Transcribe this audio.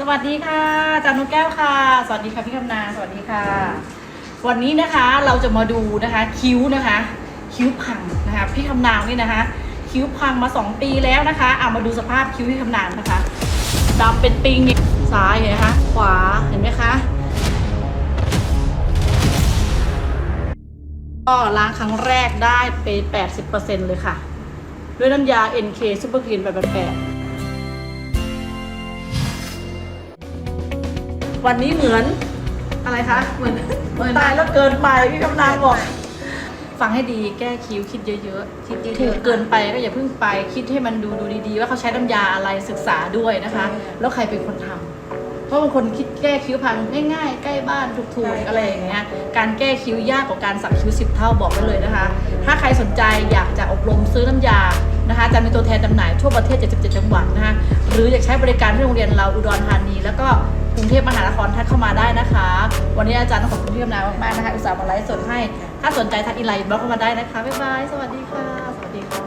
สวัสดีค่ะจานุแก้วค่ะ สวัสดีค่ะพี่คำนาสวัสดีค่ะ วันนี้นะคะเราจะมาดูนะคะคิ้วนะคะ คิ้วพังนะคะ พี่คำนางนี่นะคะ คิ้วพังมา 2 ปีแล้วนะคะเอามาดูสภาพคิ้วพี่คำนางนะคะดำเป็นปิงซ้ายเห็นไหมคะขวาเห็นไหมคะก็ล้างครั้งแรกได้ไป 80%เลยค่ะ ด้วยน้ำยา NK Super Clean 888 วันนี้เหมือนอะไรคะ เหมือนเหมือนตายแล้วเกินไปพี่กำนางบอก ฟังให้ดีแก้คิ้วคิดเยอะๆคิดเยอะๆถูกเกินไปก็อย่าเพิ่งไปคิดให้มันดูดูดีๆ ว่าเขาใช้น้ำยาอะไรศึกษาด้วยนะคะ แล้วใครเป็นคนทำเพราะบางคนคิดแก้คิ้วพังง่ายๆ ใกล้บ้านถูกๆอะไรอย่างเงี้ยการแก้คิ้วยากกว่าการสักคิ้วสิบเท่าบอกไว้เลยนะคะ ถ้าใครสนใจอยากจะอบรมซื้อน้ำยานะคะจะมีตัวแทนจำหน่ายทั่วประเทศ 77 จังหวัดนะคะหรืออยากใช้บริการที่โรงเรียนเราอุดรธานี แล้วก็ กรุงเทพมหานครทักเข้ามาได้นะคะ วันนี้อาจารย์ต้องขอบคุณพี่กำนามากๆนะคะอุตส่าห์มาไลฟ์สดให้ ถ้าสนใจทักอีไลน์บล็อกเข้ามาได้นะคะบ๊ายบายสวัสดีค่ะสวัสดีค่ะ